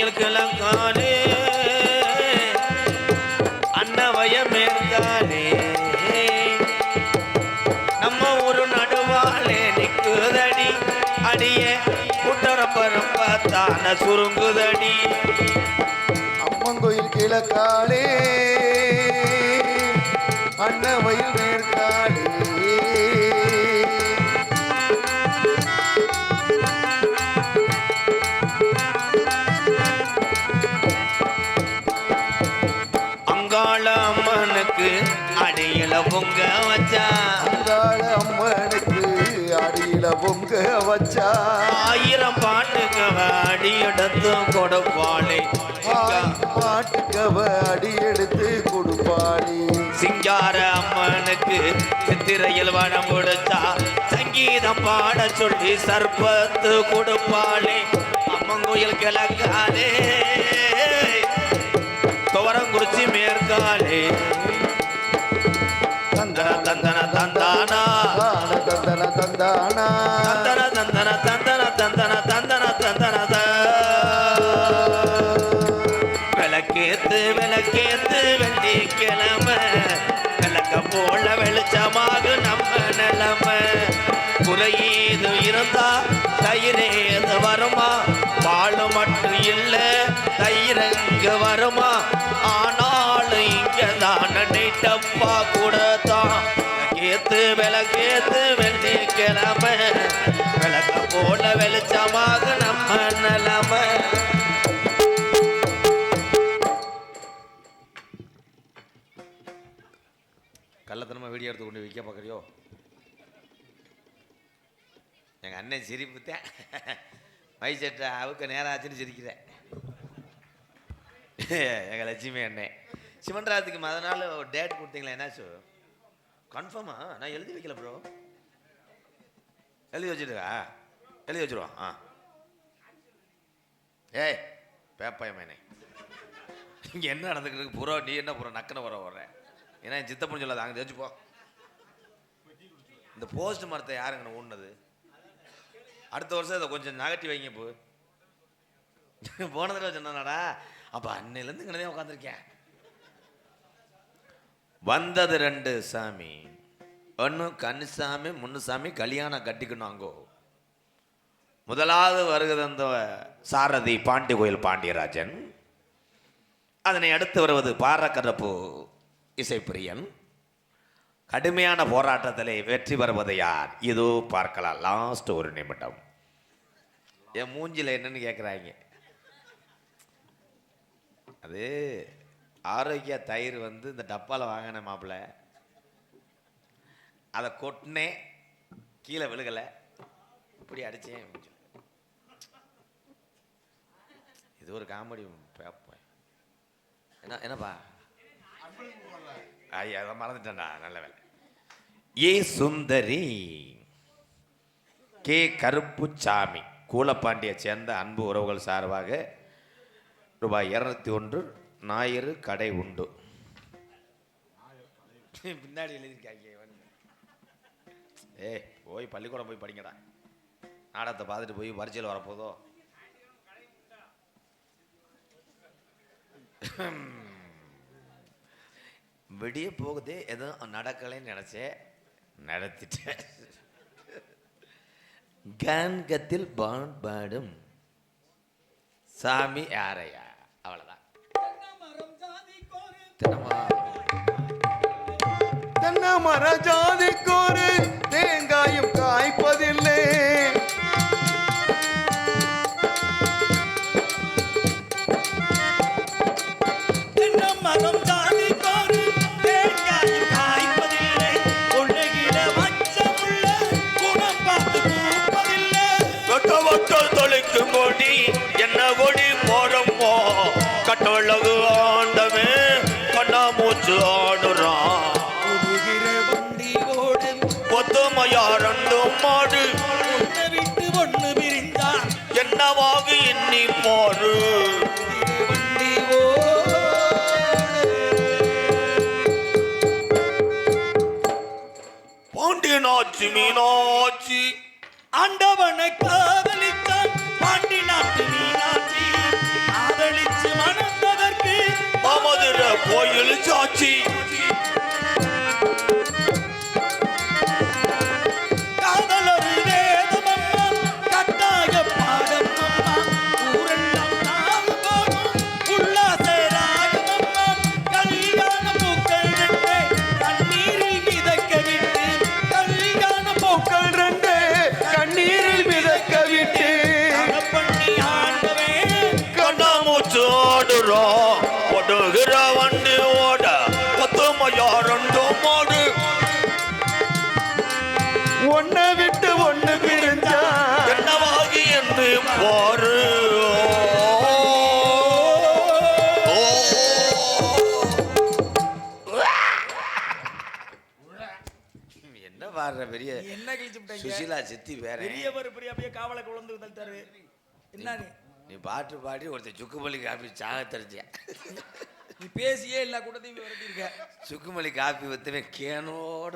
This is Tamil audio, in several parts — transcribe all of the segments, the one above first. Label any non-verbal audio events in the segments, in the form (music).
கோயில் கிழக்கானே அன்னவய மேற்கானே நம்ம ஒரு நடுவாலே நிக்குதடி. அடிய குட்டரப்பரம் பார்த்தான சுருங்குதடி. அம்மன் கோயில் கிழக்காலே அன்னவயில் மேற்க பொங்க வச்சா. அங்காள அம்மனுக்கு அடியில பொங்க வச்சா. ஆயிரம் பாட்டுக்கு அடி எடுத்து கொடுப்பாளே பாட்டுக்கவ அடி எடுத்து கொடுப்பாளி. சிங்கார அம்மனுக்கு சித்திரையில் வடம் கொடுத்தா சங்கீதம் பாட சொல்லி சர்பத்து கொடுப்பாளே. அம்மன் கோயில் கிழக்காலே துவரங்குறிச்சி மேற்காலே தந்தன தந்தன தந்தானா தந்தன தந்தானா தந்தன தந்தன தந்தன தந்தன. தந்தன தந்தன விளக்கேத்து விளக்கேத்து வெள்ளி கிழமை விளக்க போல வெளிச்சமாக நம்ம நிலமை. குறையீது இருந்தா தயிரேது வருமா? பாலு மட்டும் இல்லை தயிரங்கு வருமா? ஆ அப்பா கூட தான் விளக்கேத்து வெள்ளி கிழமை விளக்க போல வெளிச்சமாக நம்ம நிலமை. கள்ளத்தனமா வீடியோ எடுத்து கொண்டு விற்க பார்க்குறியோ? எங்கள் அண்ணன் சிரிப்புத்தேன். மைசெட்டை அவுக்க நேரம் ஆச்சுன்னு சிரிக்கிறேன். எங்கள் லட்சுமி அண்ணன் சிவன்ராத்துக்கு மத நாள் டேட் கொடுத்தீங்களா என்னாச்சு? கன்ஃபார்மா நான் எழுதி வைக்கல ப்ரோ எழுதி வச்சுருக்கா? எழுதி வச்சுருவான். ஆ. ஏய் பேப்பாயமேனே இங்கே என்ன நடந்துக்கிட்டு புறா நீ என்ன புறா? நக்கனை வர வர்ற ஏன்னா என் சித்தப்பன் சொல்லாது அங்கே தெரிஞ்சு இந்த போஸ்ட் மரத்தை யாருங்க ஊன்னது அடுத்த வருஷம் இதை கொஞ்சம் நகட்டி வைங்க போ. போன தடவை சொன்னாடா அப்போ அன்னையிலேருந்து இங்கே உட்காந்துருக்கேன் வந்தது ரெண்டு சாமி. ஒன்று கன்னிசாமி முன்னுசாமி கல்யாணம் கட்டிக்கணும் அங்கோ. முதலாவது வருகிறது அந்த சாரதி பாண்டி கோயில் பாண்டியராஜன். அதனை அடுத்து வருவது பாரக்கரப்பு இசைப்பிரியன். கடுமையான போராட்டத்திலே வெற்றி பெறுவது யார்? இதோ பார்க்கலாம் லாஸ்ட் ஒரு நிமிடம். என் மூஞ்சில் என்னன்னு கேட்குறாங்க அது ஆரோக்கிய தயிர் வந்து இந்த டப்பாவில் வாங்கின மாப்பிள்ள அதை கொட்டினே கீழே விழுகலை. இப்படி அடித்தேன் இது ஒரு காமெடி பேப்பேன் என்ன என்னப்பா? ஐயா அதை மறந்துட்டேன்டா நல்ல வேலை. ஏ சுந்தரி கே கருப்புச்சாமி கூலப்பாண்டியை சேர்ந்த அன்பு உறவுகள் சார்பாக ரூபாய் இரநூத்தி ஒன்று ஞாயிறு கடை உண்டு. பின்னாடி எழுதியிருக்காங்க. ஏய் போய் பள்ளிக்கூடம் போய் படிங்கடா. நாடகத்தை பார்த்துட்டு போய் பரிச்சையில் வரப்போதோ? விடிய போகுதே எதுவும் நடக்கலைன்னு நினச்சேன் நடத்திட்டேன். கான்கத்தில் பான் பாடும். சாமி யாரையா? தென்னமர. ஜாதிக்கோரு தேங்காயும் காய்ப்பதில்லை Nino சுசிலா சித்தி வேற. பெரியவர் பெரிய அப்படியே காவலை குழந்து தள்ளிட்டாரு. என்ன நீ நீ பாட்டு பாடி ஒருத்தர் சுக்குமல்லி காப்பி சாக தெரிஞ்ச நீ பேசியே எல்லா கூட்டத்தையும் விரட்டியிருக்க. சுக்குமல்லி காப்பி வித்துவேன் கேனோட.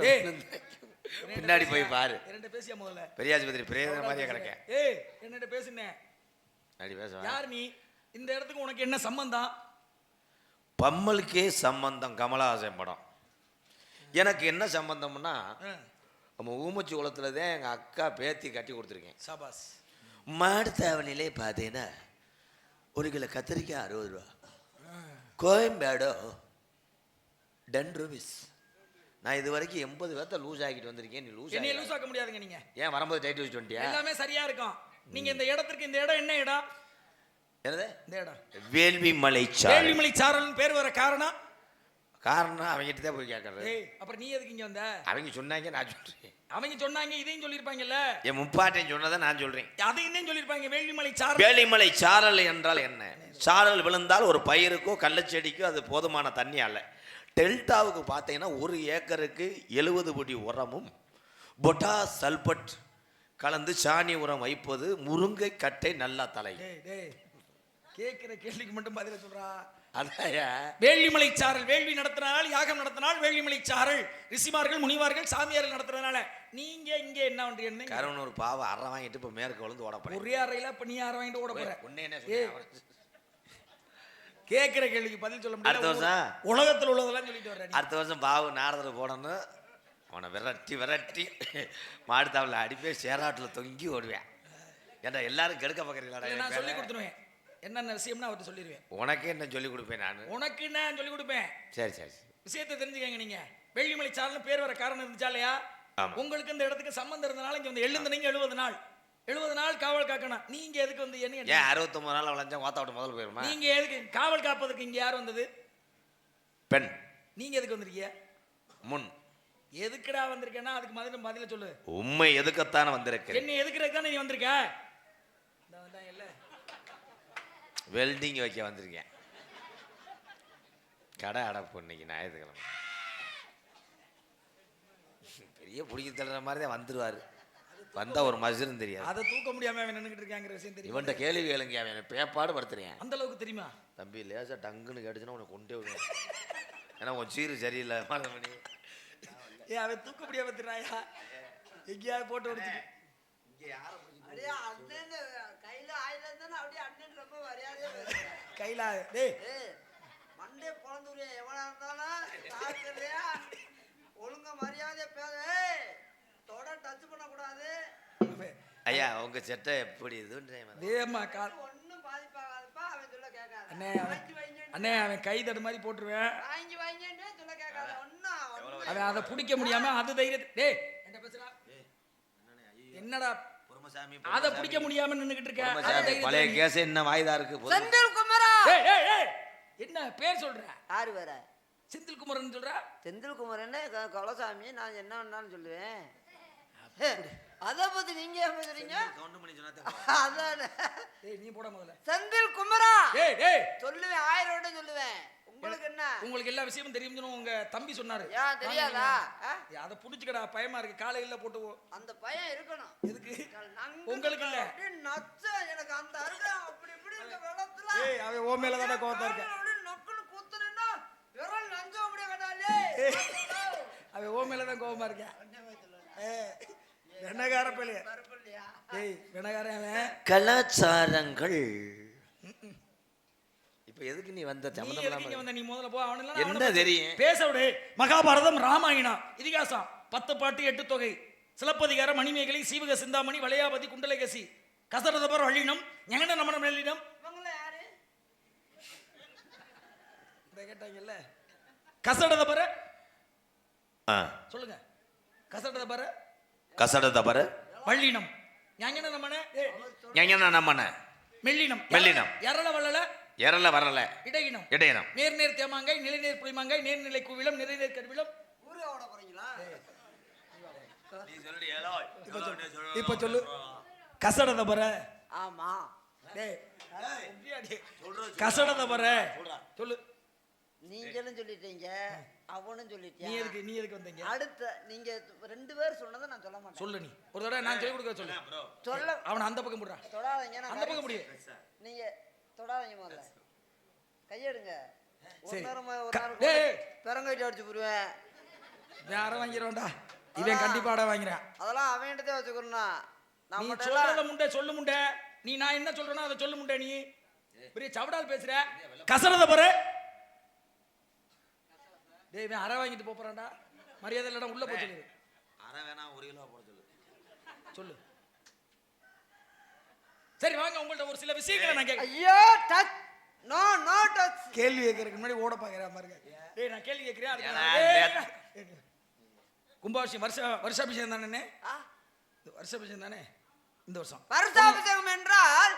பின்னாடி போய் பாரு. என்னட்ட பேசியா முதல்ல? பெரியாஸ்பத்திரி பிரேத மாதிரியே கிடக்க ஏய் என்னட்ட பேசுனேன் அப்படி பேசுவேன் யார் நீ? இந்த இடத்துக்கு உனக்கு என்ன சம்பந்தம்? பம்மலுக்கே சம்பந்தம் கமலஹாசன் படம். எனக்கு என்ன சம்பந்தம்னா நம்ம ஊமச்சி குளத்துல தான் எங்கள் அக்கா பேத்தி கட்டி கொடுத்துருக்கேன். சபாஸ். மாடுத்தாவணிலே பார்த்தீங்கன்னா ஒரு கிலோ கத்திரிக்காய் அறுபது ரூபா. கோயம்பேடோ டென் ருபீஸ் நான் இது வரைக்கும் எண்பது பேர்த்த லூஸ் ஆக்கிட்டு வந்திருக்கேன். நீ லூஸ் என்னைய லூஸ் ஆக்க முடியாதுங்க நீங்க. ஏன் வரும்போது டைட் வச்சுட்டு வந்துட்டியா? எல்லாமே சரியா இருக்கும். நீங்க இந்த இடத்திற்கு இந்த இடம் என்ன இடம்? என்னது? இந்த இடம். வேள்வி மலை சாலை வேள்விமலை சாரல்னு பேர் வர காரணம் காரணம் அவங்ககிட்ட தான் போய் கேட்கறது ஏய் அப்புறம் நீ எதுக்கு இங்க வந்த? அவங்க சொன்னாங்க நான் சொல்றேன். அவங்க சொன்னாங்க இதையும் சொல்லியிருப்பாங்கல்ல? என் முப்பாட்டையும் சொன்னதை நான் சொல்றேன். அதையும் தான் சொல்லியிருப்பாங்க வேள்விமலை சாரல். வேலிமலை சாரல் என்றால் என்ன? சாரல் விழுந்தால் ஒரு பயிருக்கோ கள்ளச்செடிக்கோ அது போதுமான தண்ணி அல்ல. டெல்டாவுக்கு பார்த்தீங்கன்னா ஒரு ஏக்கருக்கு எழுபது படி உரமும் பொட்டா சல்பட் கலந்து சாணி உரம் வைப்பது முருங்கை கட்டை நல்லா தலை. கேட்கிற கேள்விக்கு மட்டும் பதில அதாயா வேள்விமலை சாரல் வேள்வி நடத்தினால் யாகம் நடத்தினால் வேள்விமலை சாரல். ரிஷிமார்கள் முனிவார்கள் சாமியார்கள் நடத்துறதுனால நீங்க இங்க என்ன பண்றீங்க? கருவனூர் பாவம் அற வாங்கிட்டு இப்போ மேற்கு விழுந்து ஓட போறேன். ஒரே அறையில இப்ப நீ யாரை வாங்கிட்டு ஓட போற. உன்னை என்ன? கேட்கிற கேள்விக்கு பதில் சொல்ல அடுத்த முடியாது வருஷம்? உலகத்துல உள்ளதெல்லாம் சொல்லிட்டு வர்ற நீ. அடுத்த வருஷம் பாவு நாரதர் போடணும். அவனை விரட்டி விரட்டி. மாடுத்தாவில் அடிப்பே சேராட்டில் தொங்கி ஓடுவேன். ஏன்டா எல்லாரும் கெடுக்க இல்ல, நான் பார்க்குறீங்களா சொல்லி கொடுத்துருவேன். என்னென்ன விஷயம்னு அவர்கிட்ட சொல்லிடுவேன் உனக்கே என்ன சொல்லி கொடுப்பேன் நான்? உனக்கு நான் சொல்லி கொடுப்பேன்? சரி சரி. விஷயத்தை தெரிஞ்சுக்கங்க நீங்க. வெள்ளிமலை சாரல்னு பேர் வர காரணம் இருந்துச்சா இல்லையா. உங்களுக்கு இந்த இடத்துக்கு சம்பந்தம் இருந்தனால இங்க வந்து எழுந்து நீங்க எழுபது நாள். எழுபது நாள் காவல் காக்கணும். நீங்க எதுக்கு வந்து என்ன ஏன் அறுபத்தொம்பது நாள் விளைஞ்சா ஓத்த விட்டு முதல்ல போயிருமா? நீங்க எதுக்கு காவல் காப்பதற்கு இங்க யார் வந்தது? பெண். நீங்க எதுக்கு வந்திருக்கீங்க? முன். எதுக்குடா வந்திருக்கேன்னா அதுக்கு பதில பதில சொல்லு. உண்மை எதுக்கத்தானே வந்திருக்கிறேன் என்ன எதுக்குறதுக்கு தானே நீ வந்திருக்க இந்த வந்தான் இல்ல வெல்டிங் வைக்க வந்திருக்கேன். கடை அடப்பு இன்னைக்கு ஞாயிற்றுக்கிழமை. பெரிய பிடிக்க தள்ளுற மாதிரி தான் வந்துருவாரு. வந்தா ஒரு மசுரும் தெரியாது. அதை தூக்க முடியாம அவன் நின்னுகிட்டு இருக்காங்கிற விஷயம் தெரியும்? இவன்கிட்ட கேள்வி கேளுங்க அவன் பேப்பாடு படுத்துறேன். அந்த அளவுக்கு தெரியுமா? தம்பி லேசா டங்குன்னு கேட்டுச்சுன்னா உனக்கு கொண்டே விடுவேன். ஏன்னா உன் சீரு சரியில்லை. மாதமணி ஏ அவன் தூக்க முடியாம திராயா எங்கேயாவது போட்டு உடைச்சு அப்படியே அண்ணன் இருந்தாலும் அப்படியே அண்ணன் ரொம்ப மரியாதையா. கையில டேய். மண்டே பொழந்துறியா எவனா இருந்தாலும் ஒழுங்கா மரியாதையா பேச. தொட டச் பண்ணக்கூடாது. அவன் ஐயா உங்க சட்டை எப்படி இதுன்றேன் வேகமா கால் ஒன்றும் பாதிப்பாகாதுப்பா அவன் சொல்ல கேட்காத. அண்ணே அண்ணே அவன் கை தடு மாதிரி போட்டுருவேன். வாங்கி வைங்கன்னே சொல்ல கேட்காத. ஒன்றும் அவன் அதை பிடிக்க முடியாம அது தைரியத்தை டேய் என்ன பேசுறா என்னடா பொறுமசாமி அதை பிடிக்க முடியாம நின்னுகிட்டு இருக்க. அதை பொறுமசாமி தைரியத்தை பழைய கேஸ் என்ன வாய்தா இருக்கு. செந்தில் குமரா! டேய் டேய் டேய் என்ன பேர் சொல்ற? யாரு வேற? செந்தில் குமரன் சொல்ற? செந்தில் குமரன் கொலசாமி நான் என்ன வேணாலும் சொல்லுவேன். அதை பத்தி நீங்க ஏன் பேசுறீங்க கவுண்ட் பண்ணி சொன்னா தான் (laughs) அதானே. டேய் நீ போட முதல்ல. செந்தில் குமரா! டேய் டேய் சொல்லுவேன் ஆயிரம் சொல்லுவேன். உங்களுக்கு என்ன? உங்களுக்கு எல்லா விஷயமும் தெரியும்னு உங்க தம்பி சொன்னாரு. தெரியாதா? அதை புடிச்சுக்கடா பயமா இருக்கு. காலையில போட்டு போ. அந்த பையன் இருக்கணும். எதுக்கு? உங்களுக்கு இல்ல. நச்ச எனக்கு அந்த அருக அப்படி இப்படி இருக்க வெள்ளத்துல ஏய் அவன் ஓ மேல தானே கோவத்தா இருக்க அப்படியே நொக்குன்னு குத்துனேன்னா விரல் நஞ்சம் அப்படியே கட்டாலே. அவன் ஓ மேல தான் கோவமா இருக்க பையல இல்லையா? ஏய் அவன். கலாச்சாரங்கள் இப்ப எதுக்கு நீ வந்த நீ சம்மந்தம் இல்லாம வந்த? நீ முதல்ல போ என்ன அவனை பத்தி தெரியும்? பேச விடு. மகாபாரதம் ராமாயணம். இதிகாசம். பத்து பாட்டு எட்டு தொகை. சிலப்பதிகாரம் மணிமேகலை சீவக சிந்தாமணி வளையாபதி குண்டலகேசி. கசரதபர் வள்ளினம் ஞங்கன நமனம் நெல்லினம். கேட்டாங்கல்ல. கசடதபர. ஆ, சொல்லுங்க. கசடதபர. கசட தபர வள்ளினம். ஞங்கன நமன. ஞான நம்மன மெல்லினம். மெல்லினம். எரள வள்ளல. எரல வரல. இடையினம். இடையனம். நேர் நேர் தேமாங்காய் நிலைநேர் புளிமாங்காய் நேர்நிலை குவிலம் நிறைநேர் கருவிலம். ஊரே ஓட போறீங்களா? இப்ப சொல்லு. கசடதபர ஆமா. டேய். கசடத பாரு சொல்லு. நீங்களும் சொல்லிட்டீங்க அவனும் நீ சொல்லிட்டீங்க எதுக்கு நீ எதுக்கு வந்தீங்க? அடுத்த நீங்க ரெண்டு பேர் சொன்னதை நான் சொல்ல மாட்டேன். சொல்லு நீ. ஒரு தடவை நான் சொல்லி கொடுக்க சொல்லு. சொல்ல அவனை அந்த பக்கம் போடுறா. தொடாதீங்க அந்த பக்கம் முடியும் நீங்க தொடாதீங்க முதல்ல. கையெடுங்க. ஒரு சரி. பெரங்கைட்டு அடிச்சு போடுவேன். வேற வாங்கிடுவேன்டா? இவன் கண்டிப்பா அட வாங்கிறான். அதெல்லாம் அவன்கிட்டதே வச்சுக்கணும் நீ நம்ம சொல்றத முண்டை சொல்லு முண்டை. நீ நான் என்ன சொல்றேனோ அதை சொல்லு முண்டை நீ. பெரிய சவடால் பேசுற. கசரத பாரு. டேய் இவன் அரை வாங்கிட்டு போறான்டா. மரியாதை இல்லடா உள்ள சொல்லு. அரை வேணா ஒரு கிலோ போட சொல்லு. உங்கள்ட்ட ஒரு சில விஷயங்களை நான் கேட்க ஐயோ டச் நோ நோ டச் கேள்வி கேட்கறதுக்கு முன்னாடி ஓட பாக்குற பாருங்க. டேய் நான் கேள்வி கேட்கிறேன் அதுக்கு. கும்பாபிஷேகம் வருஷ வருஷாபிஷேகம் தானே? ஆ, இது வருஷாபிஷேகம் தானே? இந்த வருஷம். வருஷாபிஷேகம் என்றால்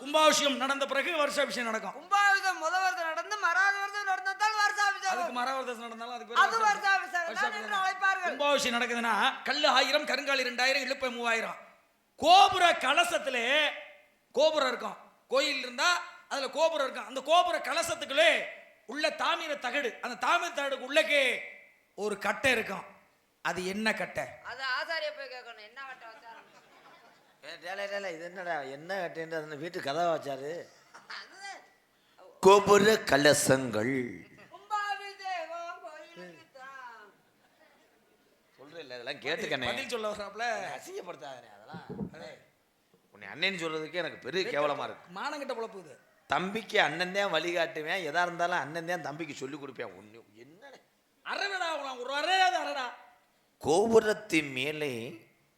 கும்பாபிஷேகம் நடந்த பிறகு வருஷாபிஷேகம் நடக்கும். கும்பாபிஷேகம் முத வருஷம் நடந்து மறாத வருஷம் நடந்தால் அதுக்கு வருஷாபிஷேகம் மரவர்தசம் நடந்தாலும் அதுக்கு அது பேரு வருஷாபிஷேகம் அழைப்பார்கள். கும்பாபிஷேகம் நடக்குதுன்னா கல்லு ஆயிரம் கருங்காலி ரெண்டாயிரம் இழுப்பை மூவாயிரம். கோபுர கலசத்திலே கோபுரம் இருக்கும். கோயில் இருந்தா அதுல கோபுரம் இருக்கும். அந்த கோபுர கலசத்துக்குள்ளே உள்ள தாமிர தகடு அந்த தாமிர தகடுக்கு உள்ளக்கே ஒரு கட்டை இருக்கும். அது என்ன கட்டை? அது ஆசாரிய போய் கேட்கணும். என்ன வட்ட வச்சாரு? டேலே டேலே இது என்னடா? என்ன கட்டின்றது அந்த வீட்டு கதவை வச்சாரு? கோபுர கலசங்கள். கும்பாபிஷேகம் கோயிலுக்கு தான் சொல்றேன் இதெல்லாம் கேட்டுக்கண்ணே. பதில் சொல்ல வர்றாப்ல அசிங்கப்படுத்தாதே அதெல்லாம் உன்னை அண்ணன் சொல்றதுக்கு எனக்கு பெரிய கேவலமா இருக்கு. மானங்கிட்ட பொழப்பு இது தம்பிக்கு அண்ணன் தான் வழிகாட்டுவேன் எதா இருந்தாலும் அண்ணன் தான் தம்பிக்கு சொல்லி கொடுப்பேன். ஒன்று என்ன அரடா ஒரு அரையாத அரடா கோபுரத்தின் மேலே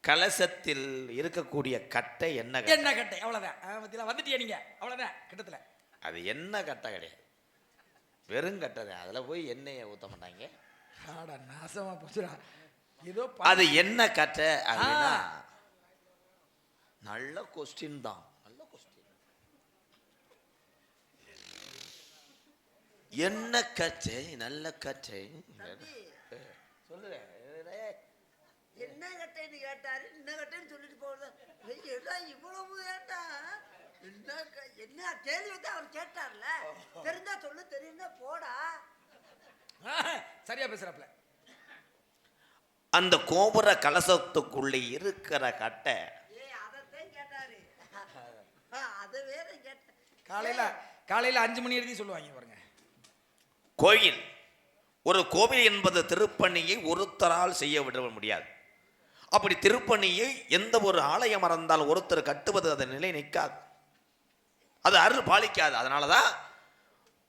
கலசத்தில் இருக்கக்கூடிய கட்டை என்ன கட்டை? என்ன கட்டை? பத்தியில வந்துட்டியா நீங்க. அவ்வளவுதான் கிட்டத்துல. அது என்ன கட்டை கிடையாது. வெறும் கட்டை தான். அதில் போய் எண்ணெயை ஊற்ற மாட்டாங்க. ஆடா நாசமா போச்சுடா. ஏதோ அது என்ன கட்டை அப்படின்னா நல்ல கொஸ்டின் தான். நல்ல கொஸ்டின் என்ன கட்டை நல்ல கட்டை சொல்லு என்ன கட்டைன்னு கேட்டாரு? என்ன கட்டைன்னு சொல்லிட்டு போகுது எல்லாம் இவ்வளவு ஏட்டா என்ன க- என்ன கேள்வி வந்து அவர் கேட்டார்ல. தெரிஞ்சா சொல்லு தெரியுந்தா போடா. சரியா பேசுறாப்ல அந்த கோபுர கலசத்துக்குள்ளே இருக்கிற கட்டை ஏய் அதைத்தான் கேட்டாரு ஆ, அதை வேற கேட்டேன் காலையில் காலையில் அஞ்சு மணி எழுதி சொல்லுவாங்க பாருங்க. கோயில் ஒரு கோவில் என்பது திருப்பணியை ஒருத்தரால் செய்ய விட முடியாது. அப்படி திருப்பணியை எந்த ஒரு ஆலயம் மறந்தால் ஒருத்தர் கட்டுவது அதன் நிலை நிற்காது. அது அருள் பாலிக்காது. அதனால தான்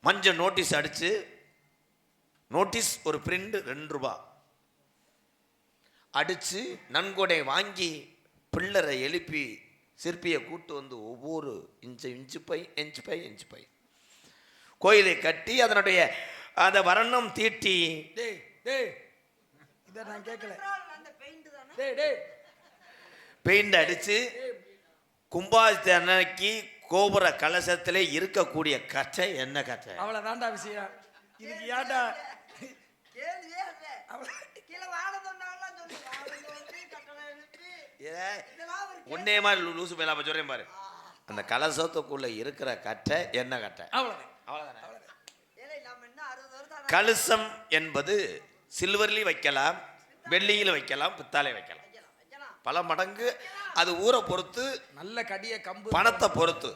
மஞ்சள் நோட்டீஸ் அடிச்சு நோட்டீஸ் ஒரு பிரிண்ட் ரெண்டு ரூபா. அடித்து நன்கொடை வாங்கி பிள்ளரை எழுப்பி சிற்பியை கூட்டு வந்து ஒவ்வொரு inch inch by inch by inch by. கோயிலை கட்டி அதனுடைய அந்த வர்ணம் தீட்டி. டேய் டேய். இதை நான் கேட்கல. அந்த பெயிண்ட் தானே? டேய் டேய். பெயிண்ட் அடிச்சு கும்பாபிஷேக அன்னைக்கு கோபுர கலசத்திலே இருக்கக்கூடிய கட்டை என்ன கட்டை அவ்வளவுதான்டா விஷயம் இதுக்கு ஏன்டா கேள்வியே இல்ல அவ்வளவு- கீழே வாழ சொன்னாலாம் சொல்லி வாழ சொல்லி கட்டளை ஒன்னே மாதிரி லூசு போயிலாம சொல்றேன் பாரு. அந்த கலசத்துக்குள்ள இருக்கிற கட்டை என்ன கட்டை? கலசம் என்பது சில்வர்லையும் வைக்கலாம் வெள்ளியில் வைக்கலாம் பித்தாலை வைக்கலாம். பல மடங்கு அது ஊரை பொறுத்து நல்ல கடிய கம்பு. பணத்தை பொறுத்து.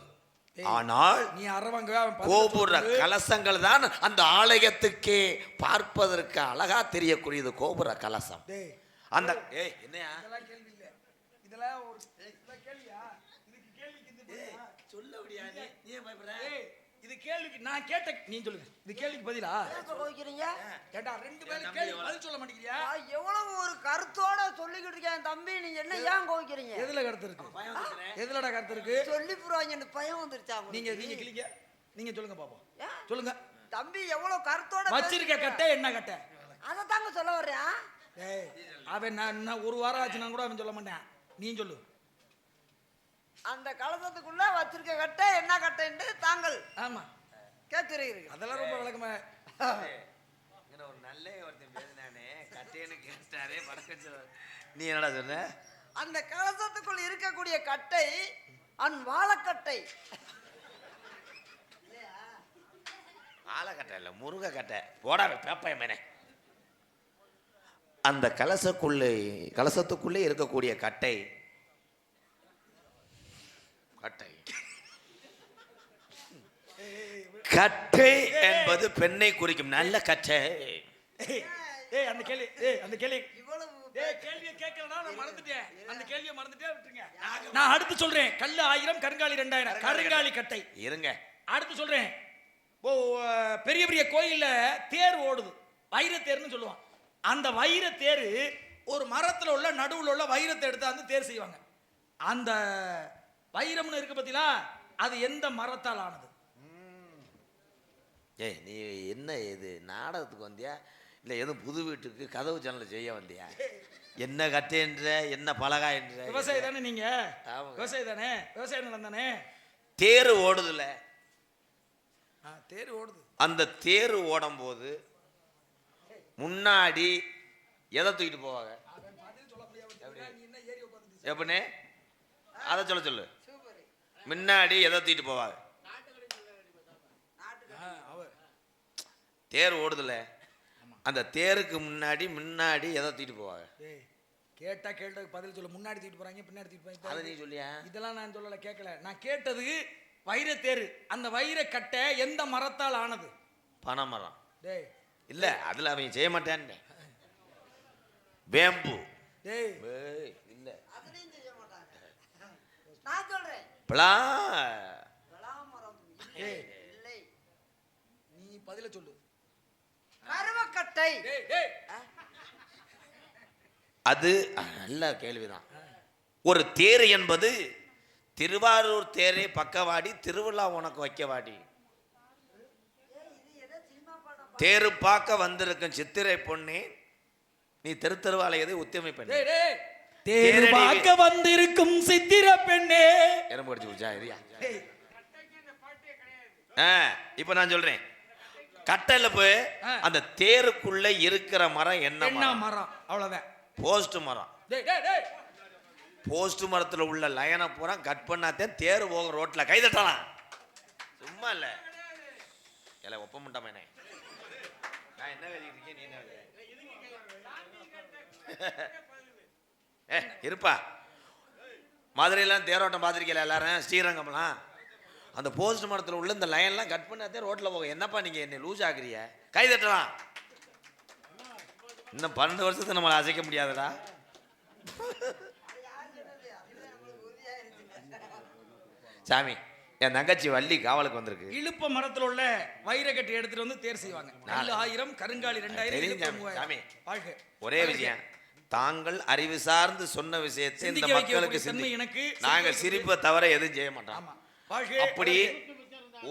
ஆனால் நீ பதினெட்டு கோபுர. கலசங்கள் தான் அந்த ஆலயத்துக்கே பார்ப்பதற்கு அழகா தெரியக்கூடியது கோபுர கலசம். டேய். அந்த ஏய் என்னையா? இதெல்லாம் ஒரு கேள்வியா? இதுக்கு கேள்விக்கு இந்த? சொல்ல முடியா நீ? பயப்படுற? டேய், இது கேள்விக்கு நான் கேட்ட நீ சொல்லுங்க. இது கேள்விக்கு பதிலா? கோவிக்கிறீங்க? கேட்டா ரெண்டு பேரும் கேள்வி பதில் சொல்ல மாட்டேங்கிறியா? எவ்வளவு ஒரு கருத்தோட சொல்லிக்கிட்டு இருக்கேன் தம்பி. நீங்க என்ன ஏன் கோவிக்கிறீங்க? எதுல கருத்து இருக்கு? எதுலடா கருத்து இருக்கு? சொல்லி எனக்கு பயம் வந்துருச்சா? நீங்க நீங்க கிளிங்க. நீங்க சொல்லுங்க பாப்போம். ஏன்? சொல்லுங்க. தம்பி எவ்வளவு கருத்தோட வச்சிருக்க கட்டை என்ன கட்டை? அதை தாங்க சொல்ல வர்றேன். டேய் அவன் நான் நான் ஒரு வாரம் ஆச்சுன்னா கூட அவன் சொல்ல மாட்டேன். நீ சொல்லு. அந்த கலசத்துக்குள்ள வச்சிருக்க கட்டை என்ன கட்டைன்னு தாங்கள். ஆமா. கேட்கிறீர்கள் அதெல்லாம் ரொம்ப விளக்கமா ஒரு நல்ல ஒருத்தன் பேசினானே. கட்டேன்னு கேட்டாரே படக்க நீ என்னடா சொன்ன? அந்த கலசத்துக்குள் இருக்கக்கூடிய கட்டை அன் வாழைக்கட்டை. ஆலக்கட்டை இல்லை முருகை கட்டை போடா பேப்பாயம் மேனே. அந்த கலசக்குள்ளே கலசத்துக்குள்ளே இருக்கக்கூடிய கட்டை. கட்டை. கட்டை என்பது பெண்ணை குறிக்கும். நல்ல கட்டை. அந்த கேள்வி ஏய் அந்த கேள்வி. நான் மறந்துட்டேன். அந்த கேள்வியை மறந்துட்டே விட்டுருங்க. நான் அடுத்து சொல்றேன். கல்லு ஆயிரம் கருங்காலி ரெண்டாயிரம். கருங்காலி கட்டை. இருங்க. அடுத்து சொல்றேன். பெரிய பெரிய கோயில்ல தேர் ஓடுது. வைரத்தேர்னு சொல்லுவான். அந்த வைரத்தேர் ஒரு மரத்துல உள்ள நடுவுல உள்ள வைரத்தை எடுத்து அந்த தேர் செய்வாங்க. அந்த வைரம்னு இருக்கு பார்த்தீங்களா அது எந்த மரத்தால் ஆனது? ஏய் நீ என்ன இது? நாடகத்துக்கு வந்தியா? இல்லை எதுவும் புது வீட்டுக்கு கதவு ஜன்னல் செய்ய வந்தியா? என்ன கட்டேன்ற என்ன பலகா என்ற? விவசாயி தானே நீங்க. விவசாயி தானே? விவசாய நிலம் தானே? தேர் ஓடுதுல. தேர் ஓடுது. அந்த தேர் ஓடும்போது முன்னாடி எதை தூக்கிட்டு போவாங்க? எப்படின்னு அதை சொல்ல சொல்லு. முன்னாடி எதை தூக்கிட்டு போவாங்க? தேர் ஓடுதுல அந்த தேருக்கு முன்னாடி முன்னாடி எதை தூக்கிட்டு போவாங்க? கேட்டா கேட்டதுக்கு பதில் சொல்ல. முன்னாடி தூக்கிட்டு போறாங்க பின்னாடி தூக்கிட்டு அதை போறாங்க நீ சொல்லியா? இதெல்லாம் நான் சொல்லல கேட்கல. நான் கேட்டது வைரத்தேரு அந்த வைரக்கட்டை எந்த மரத்தால் ஆனது? பனைமரம். டேய் இல்ல அதுல அவன் செய்ய மாட்டான்னு வேம்பு. இல்ல. அதுலயும் செய்ய மாட்டாங்க. நான் சொல்றேன். பலா நீ பதில சொல்லு. கருவக்கட்டை. டேய் டேய் அது நல்ல கேள்விதான். ஒரு தேர் என்பது திருவாரூர் தேரே பக்கவாடி திருவிழா உனக்கு வைக்கவாடி. தேரு பார்க்க வந்திருக்கும் சித்திரை பொண்ணே நீ தெரு தெருவாலையதை உத்தமை பண்ணி? டேய் டேய். தேர் பார்க்க வந்திருக்கும் சித்திர பெண்ணே. எறும்பு அடிச்சு டேய், ஆ இப்போ நான் சொல்றேன். கட்டையில போய். அந்த தேருக்குள்ள இருக்கிற மரம் என்ன மரம்? அவ்வளவுதான். போஸ்ட் மரம். டேய் டேய் டேய். போஸ்ட் மரத்துல உள்ள லைனை பூரா கட் பண்ணாதே தேர் போகும் ரோட்ல. கை தட்டலாம். சும்மா இல்ல. இல்ல ஒப்ப முட்டாமேனே நான் என்ன நீ என்ன (laughs) ஏ இருப்பா. மதுரையெல்லாம் தேரோட்டம் பார்த்துருக்கீங்களா எல்லாரும்? ஸ்ரீரங்கம்லாம்? அந்த போஸ்ட் மரத்தில் உள்ள இந்த லைன்லாம் கட் பண்ணாதே ரோட்டில் போகும் என்னப்பா நீங்கள் என்னை லூஸ் ஆகுறிய கை தட்டலாம். இன்னும் பன்னெண்டு வருஷத்தை நம்மளை அசைக்க முடியாதுடா. சாமி என் தங்கச்சி வள்ளி காவலுக்கு வந்திருக்கு. இழுப்ப மரத்துல உள்ள வைரக்கட்டை எடுத்துட்டு வந்து தேர் செய்வாங்க. நல்ல ஆயிரம் கருங்காலி ரெண்டாயிரம் ஒரே விஷயம் தாங்கள் அறிவு சார்ந்து சொன்ன விஷயத்தை இந்த மக்களுக்கு தன்மை எனக்கு சிந்தி நாங்கள் சிரிப்பை தவிர எதுவும் செய்ய மாட்டோம். அப்படி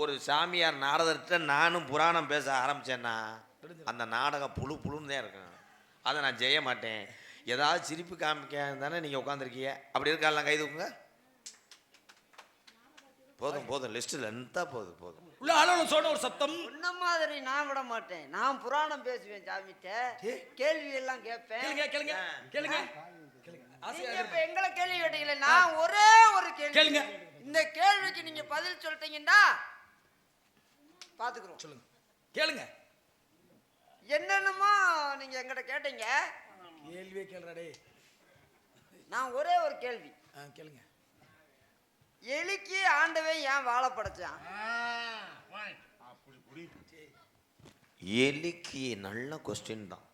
ஒரு சாமியார் நாரதர்கிட்ட நானும் புராணம் பேச ஆரம்பிச்சேன்னா அந்த நாடகம் புழு புழுன்னு தான் இருக்கும். அதை நான் செய்ய மாட்டேன். ஏதாவது சிரிப்பு காமிக்க தானே நீங்கள் உட்காந்துருக்கீங்க அப்படி இருக்காலாம் கை தூக்குங்க. போதும் போதும் லிஸ்ட்டில் லென்த்தாக போதும் போதும். உள்ள ஆளோட சொன்ன ஒரு சத்தம். உன்ன மாதிரி நான் விட மாட்டேன். நான் புராணம் பேசுவேன் சாமிட்ட கேள்வி எல்லாம் கேட்பேன். கேளுங்க கேளுங்க கேளுங்க. நீங்க இப்ப. எங்களை கேள்வி கேட்டீங்களே நான் ஒரே ஒரு கேள்வி கேளுங்க. இந்த கேள்விக்கு நீங்க பதில் சொல்லிட்டீங்கன்னா பாத்துக்கிறோம். சொல்லுங்க. கேளுங்க. என்னென்னமோ நீங்க எங்கிட்ட கேட்டீங்க. கேள்வியே கேளுடா நான் ஒரே ஒரு கேள்வி. ஆ, கேளுங்க. எலிக்கு ஆண்டவன் ஏன் வாழை படைச்சான்? எலிக்கு நல்ல கொஸ்டின் தான்.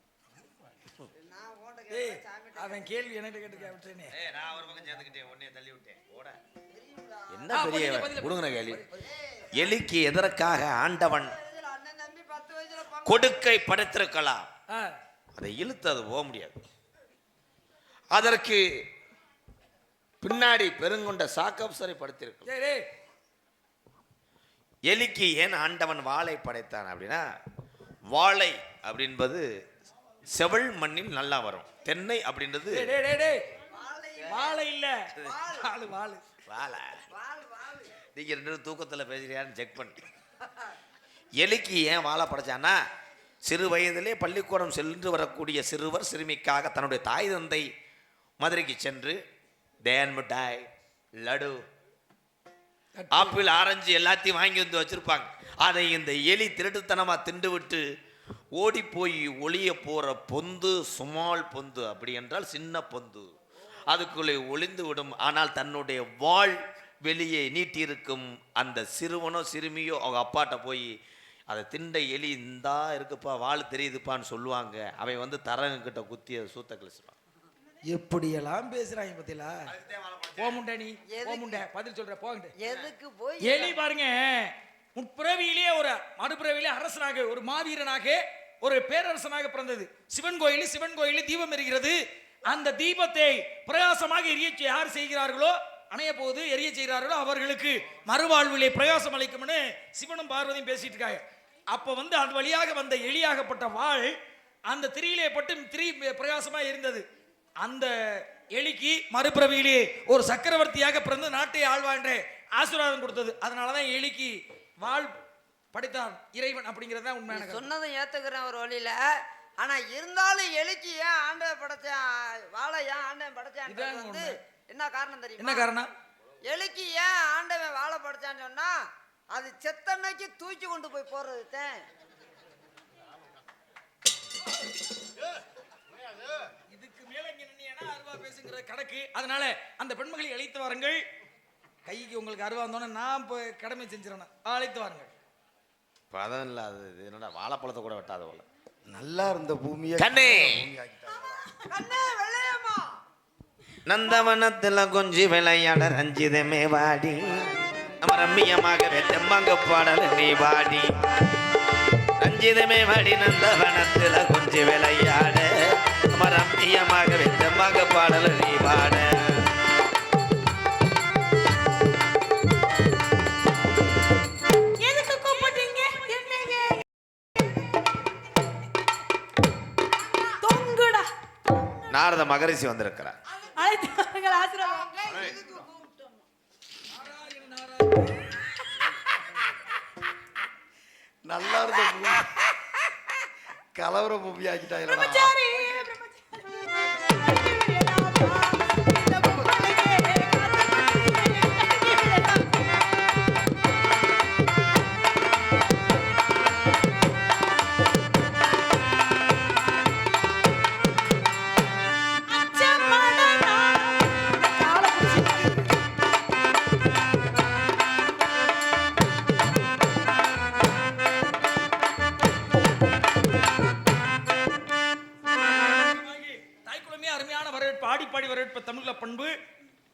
அவன் கேள்வி என்கிட்ட கேட்டு கேட்டேனே நான் ஒரு பக்கம் சேர்ந்துக்கிட்டேன் உன்னைய தள்ளி விட்டேன் ஓட? என்ன பெரிய. கொடுங்கிற கேள்வி? எலிக்கு எதற்காக ஆண்டவன் வயசுல அண்ணன் தம்பி பத்து வயசுல பங்கு- கொடுக்கை படைத்திருக்கலாம்? அதை இழுத்து அது போக முடியாது. அதற்கு பின்னாடி பெருங்கொண்ட சாக்கப்சரை டேய் எலிக்கு ஏன் ஆண்டவன் வாளை படைத்தான் அப்படின்னா வாழை அப்படின்பது செவல் மண்ணில் நல்லா வரும். தென்னை அப்படின்றது வாழை வாழை இல்ல. வாழு வாழு வாழை வாழ் வாழ் நீங்க ரெண்டு தூக்கத்துல பேசுறியான்னு செக் பண்ணு. எலிக்கு ஏன் வாழை படைச்சான்னா சிறு வயதிலே பள்ளிக்கூடம் சென்று வரக்கூடிய சிறுவர் சிறுமிக்காக தன்னுடைய தாய் தந்தை மதுரைக்கு சென்று தேன் மிட்டாய் லடு ஆப்பிள் ஆரஞ்சு எல்லாத்தையும் வாங்கி வந்து வச்சிருப்பாங்க. அதை இந்த எலி திருட்டுத்தனமா திண்டு விட்டு ஓடி போய் ஒளிய போற பொந்து சுமால் பொந்து அப்படி என்றால் சின்ன பொந்து. அதுக்குள்ளே ஒளிந்து விடும். ஆனால் தன்னுடைய வாள் வெளியே நீட்டியிருக்கும் அந்த சிறுவனோ சிறுமியோ அவங்க அப்பாட்ட போய் அதை திண்ட எலி இந்தா இருக்குப்பா வாள் தெரியுதுப்பான்னு சொல்லுவாங்க. அவன் வந்து தரங்கிட்ட குத்தி அதை சூத்த கிழிச்சிருவான் எப்படியெல்லாம் பேசுறாங்க பத்தியலா போமுண்டா நீ போமுண்ட பதில் சொல்ற போகண்டு எதுக்கு போய் எலி பாருங்க முற்பிறவியிலே ஒரு மறுபிறவியிலே அரசனாக ஒரு மாவீரனாக ஒரு பேரரசனாக பிறந்தது. சிவன் கோயில் சிவன் கோயில் தீபம் எரிகிறது. அந்த தீபத்தை பிரயாசமாக எரிய செய்- யார் செய்கிறார்களோ அணைய போது எரிய செய்கிறார்களோ அவர்களுக்கு மறுவாழ்விலே பிரயாசம் அளிக்கும்னு சிவனும் பார்வதியும் பேசிட்டு இருக்காங்க. அப்ப வந்து அது வழியாக வந்த எலியாகப்பட்ட வாழ் அந்த திரியிலே பட்டு திரி பிரயாசமா இருந்தது அந்த எலிக்கு மறுபிறவியிலே ஒரு சக்கரவர்த்தியாக பிறந்து நாட்டை ஆழ்வான்றே ஆசீர்வாதம் கொடுத்தது. அதனாலதான் எலிக்கு வாழ் படைத்தான் இறைவன் அப்படிங்கிறது தான் உண்மையான கருத்து. சொன்னதும் ஏத்துக்கிறேன் ஒரு வழியில. ஆனா இருந்தாலும் எலிக்கு ஏன் ஆண்டவன் படைச்சான் வாழை ஏன் ஆண்டவன் படைச்சான் வந்து. என்ன காரணம் தெரியுமா? என்ன காரணம்? எலிக்கு ஏன் ஆண்டவன் வாழை படைச்சான்னு சொன்னா அது செத்தன்னைக்கு தூக்கி கொண்டு போய் போறது தான் இதுக்கு மேல இங்க நின்னீங்கன்னா அருவா பேசுங்கிற கணக்கு. அதனால அந்த பெண்மகளை அழைத்து வாருங்கள். கைக்கு உங்களுக்கு அருவா வந்தோன்னே நான் இப்போ கடமை செஞ்சிடணும். அழைத்து வாருங்கள். பதம் இல்லாத இது என்னடா வாழைப்பழத்தை கூட வெட்டாத போல. நல்லா இருந்த பூமியை கண்ணே! கண்ணே வெள்ளையம்மா. நந்தவனத்துல கொஞ்சி விளையாட ரஞ்சிதமே வாடி நம்ம ரம்மியமாக வெத்தம்பாங்க பாடல நீ வாடி ரஞ்சிதமே வாடி நந்தவனத்துல கொஞ்சி விளையாட நம்ம ரம்மியமாக வெத்தம்பாங்க பாடல நீ பாட. நாரத மகரிஷி வந்திருக்கிறார். நல்லா இருந்த கலவர பூமி ஆக்கிட்டாங்களா பண்பு.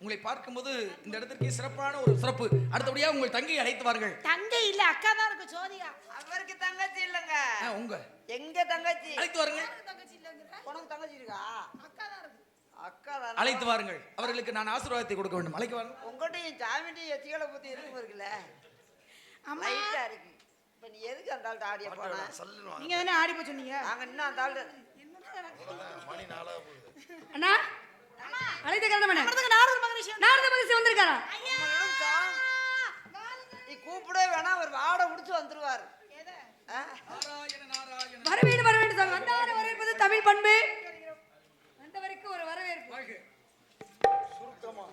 உங்களை பார்க்கும்போது இந்த இடத்திற்கு சிறப்பான ஒரு சிறப்பு. அடுத்தபடியாக உங்கள் தங்கையை அழைத்து வாருங்கள். தங்கை இல்ல அக்கா தான் இருக்கு ஜோதிகா. அவருக்கு தங்கச்சி இல்லைங்க. உங்க. எங்க தங்கச்சி? அழைத்து வாருங்கள். தங்கச்சி இல்லங்கிற உனக்கு தங்கச்சி இருக்கா? அக்கா தான் இருக்கு. அக்கா தானே அழைத்து வாருங்கள். அவர்களுக்கு நான் ஆசீர்வாதத்தை கொடுக்க வேண்டும். அழைக்க வாருங்கள். உங்கள்கிட்டயும் சாமிட்டையும் எச்சிகளை பத்தி இருக்கும் இருக்குல்ல? அம்மா. லைட்டா இருக்கு. இப்ப நீ எதுக்கு அந்த ஆள்கிட்ட ஆடிய போன? நீங்க தானே ஆடி போய் சொன்னீங்க நாங்க இன்னும் அந்த ஆள்கிட்ட அண்ணா? அழைத்த கல்யாணம் நாரத மகரிஷி நாரத மகரிஷி வந்திருக்காரா? நீ கூப்பிடவே வேணா அவர் வாட முடிச்சு வந்துருவார். வரவேணும் வரவேணும் சாமி வந்தார வரவேற்பது தமிழ் பண்பு. வந்தவருக்கு ஒரு வரவேற்பு. சுருக்கமா.